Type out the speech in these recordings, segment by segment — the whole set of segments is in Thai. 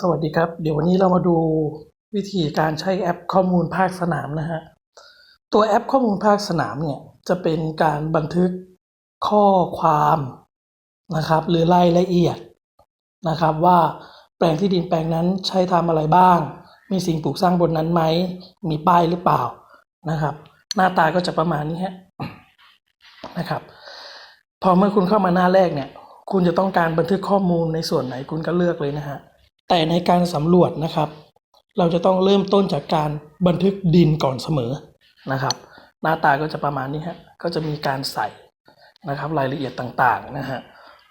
สวัสดีครับ เดี๋ยววันนี้เรามาดูวิธีการใช้แอปข้อมูลภาคสนามนะฮะ ตัวแอปข้อมูลภาคสนามเนี่ยจะเป็นการบันทึกข้อความนะครับ หรือรายละเอียดนะครับ ว่าแปลงที่ดินแปลงนั้นใช้ทำอะไรบ้าง มีสิ่งปลูกสร้างบนนั้นไหม มีป้ายหรือเปล่านะครับ หน้าตาก็จะประมาณนี้ฮะนะครับ พอเมื่อคุณเข้ามาหน้าแรกเนี่ย คุณจะต้องการบันทึกข้อมูลในส่วนไหนคุณก็เลือกเลยนะฮะ แต่ในการสำรวจนะครับ เราจะต้องเริ่มต้นจากการบันทึกดินก่อนเสมอนะครับ หน้าตาก็จะประมาณนี้ฮะก็จะมีการใส่นะครับรายละเอียดต่างๆนะฮะ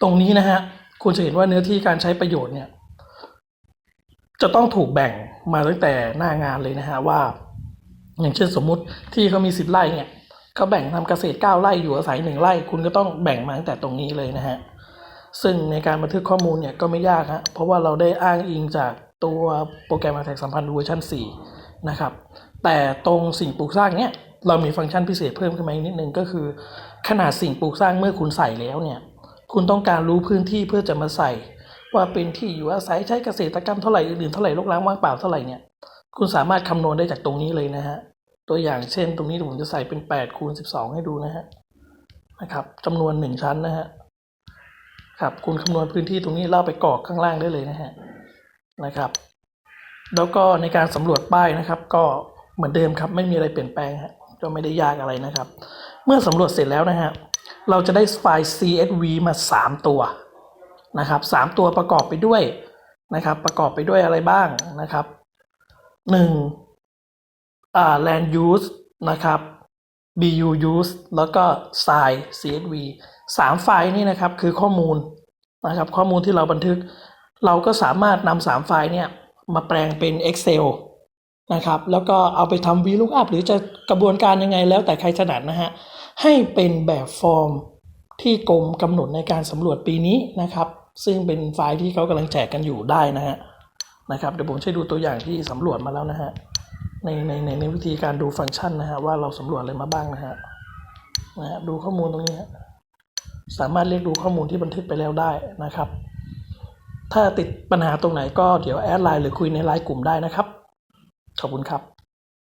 ตรงนี้นะฮะคุณจะเห็นว่าเนื้อที่การใช้ประโยชน์เนี่ยจะต้องถูกแบ่งมาตั้งแต่หน้างานเลยนะฮะว่า อย่างเช่นสมมุติที่เขามีสิบไร่เนี่ยเขาแบ่งทำเกษตรเก้าไร่อยู่อาศัยหนึ่งไร่ คุณก็ต้องแบ่งมาตั้งแต่ตรงนี้เลยนะฮะ ซึ่งในการบันทึกข้อมูลเนี่ยก็ไม่ยากฮะเพราะว่าเราได้อ้างอิงจากตัวโปรแกรมอาแทกสัมพันธ์เวอร์ชัน4นะครับแต่ตรงสิ่งปลูกสร้างเนี่ยเรามีฟังก์ชันพิเศษเพิ่มขึ้นมาอีกนิดนึงก็คือ ขนาดสิ่งปลูกสร้างเมื่อคุณใส่แล้วเนี่ยคุณต้องการรู้พื้นที่เพื่อจะมาใส่ ว่าเป็นที่อยู่อาศัยใช้เกษตรกรรมเท่าไหร่อื่นๆเท่าไหร่รกร้างว่างเปล่าเท่าไหร่เนี่ยคุณสามารถคำนวณได้จากตรงนี้เลยนะฮะตัวอย่างเช่น ตรงนี้ผมจะใส่เป็น8คูณ12 ให้ดูนะฮะนะครับจำนวน 1 ชั้นนะฮะ ครับคุณคำนวณพื้นที่ตรงนี้เล่าไปกรอกข้างล่างได้เลยนะฮะนะครับ แล้วก็ในการสำรวจป้ายนะครับ ก็เหมือนเดิมครับ ไม่มีอะไรเปลี่ยนแปลงฮะก็ไม่ได้ยากอะไรนะครับ เมื่อสำรวจเสร็จแล้วนะฮะเราจะได้ไฟล์ CSV มา 3 ตัวนะครับสามตัวประกอบไปด้วยนะครับ ประกอบไปด้วยอะไรบ้างนะครับหนึ่งอ่า land use นะครับ BU use แล้วก็ size CSV สามไฟล์นี่นะครับคือข้อมูลนะครับข้อมูลที่เราบันทึก เราก็สามารถนำสามไฟล์เนี่ยมาแปลงเป็น Excel นะครับแล้วก็เอาไปทำ VLOOKUP หรือจะกระบวนการยังไงแล้วแต่ใครถนัดนะฮะให้เป็นแบบฟอร์มที่กรมกำหนดในการสำรวจปีนี้นะครับ ซึ่งเป็นไฟล์ที่เขากำลังแจกกันอยู่ได้นะฮะนะครับเดี๋ยวผมจะดูตัวอย่างที่สำรวจมาแล้วนะฮะ ในในในในวิธีการดูฟังก์ชันนะฮะว่าเราสำรวจอะไรมาบ้างนะฮะนะฮะดูข้อมูลตรงนี้ฮะสามารถเรียกดูข้อมูลที่บันทึกไปแล้วได้นะครับ ถ้าติดปัญหาตรงไหนก็เดี๋ยวแอดไลน์หรือคุยในไลน์กลุ่มได้นะครับ ขอบคุณครับ